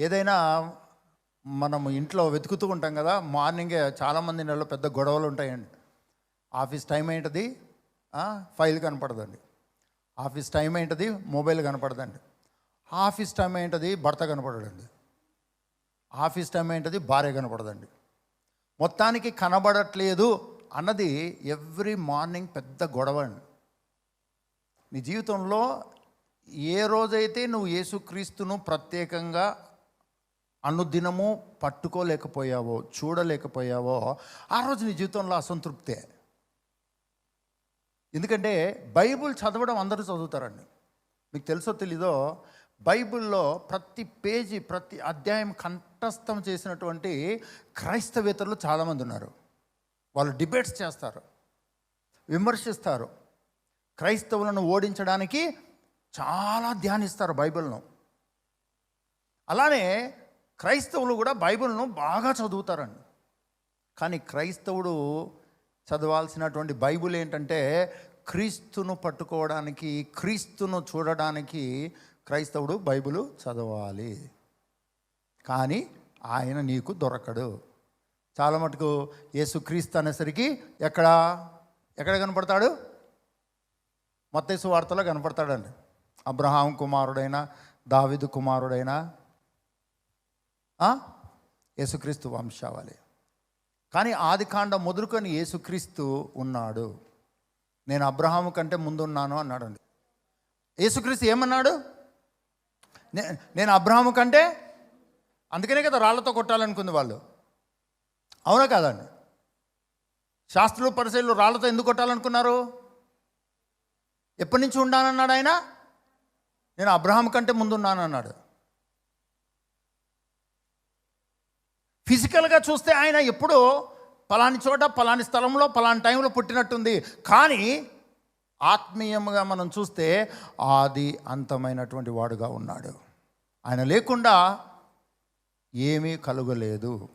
ఏదైనా మనం ఇంట్లో వెతుకుతూ ఉంటాం కదా మార్నింగే చాలామంది నెలలో పెద్ద గొడవలు ఉంటాయండి. ఆఫీస్ టైం ఏంటది? ఫైల్ కనపడదండి. ఆఫీస్ టైం ఏంటది? మొబైల్ కనపడదండి. ఆఫీస్ టైం ఏంటది? భర్త కనపడదండి ఆఫీస్ టైం ఏంటది? భార్య కనపడదండి. మొత్తానికి కనబడట్లేదు అన్నది ఎవ్రీ మార్నింగ్ పెద్ద గొడవ అండి. నీ జీవితంలో ఏ రోజైతే నువ్వు యేసుక్రీస్తును ప్రత్యేకంగా అనుదినము పట్టుకోలేకపోయావో చూడలేకపోయావో ఆ రోజు నీ జీవితంలో అసంతృప్తే. ఎందుకంటే బైబుల్ చదవడం అందరూ చదువుతారండి. మీకు తెలుసో తెలీదో బైబిల్లో ప్రతి పేజీ ప్రతి అధ్యాయం కంఠస్థం చేసినటువంటి క్రైస్తవేతరులు చాలామంది ఉన్నారు. వాళ్ళు డిబేట్స్ చేస్తారు విమర్శిస్తారు. క్రైస్తవులను ఓడించడానికి చాలా ధ్యానిస్తారు బైబిల్ను. అలానే క్రైస్తవులు కూడా బైబిల్ను బాగా చదువుతారండి. కానీ క్రైస్తవుడు చదవాల్సినటువంటి బైబిల్ ఏంటంటే క్రీస్తును పట్టుకోవడానికి క్రీస్తును చూడడానికి క్రైస్తవుడు బైబిల్ చదవాలి. కానీ ఆయన నీకు దొరకడు. చాలా మటుకు యేసుక్రీస్తు అనేసరికి ఎక్కడ? ఎక్కడ కనపడతాడు? మత్తేసు వార్తలో కనపడతాడండి. అబ్రహాం కుమారుడైన దావిదు కుమారుడైన యేసుక్రీస్తు వంశావళి. కానీ ఆది కాండం మొదలుకొని యేసుక్రీస్తు ఉన్నాడు. నేను అబ్రహాము కంటే ముందున్నాను అన్నాడండి. యేసుక్రీస్తు ఏమన్నాడు? నే- నేను అబ్రహాము కంటే అందుకనే కదా రాళ్ళతో కొట్టాలనుకుంది వాళ్ళు. అవునా కాదండి శాస్త్రులు పరిశీలు రాళ్ళతో ఎందుకు కొట్టాలనుకున్నారు? ఎప్పటి నుంచి ఉండానన్నాడు ఆయన? నేను అబ్రహాం కంటే ముందున్నాను అన్నాడు. ఫిజికల్గా చూస్తే ఆయన ఎప్పుడూ పలాని చోట పలాని స్థలంలో పలాని టైంలో పుట్టినట్టుంది. కానీ ఆత్మీయంగా మనం చూస్తే ఆది అంతమైనటువంటి వాడుగా ఉన్నాడు. ఆయన లేకుండా ఏమీ కలుగలేదు.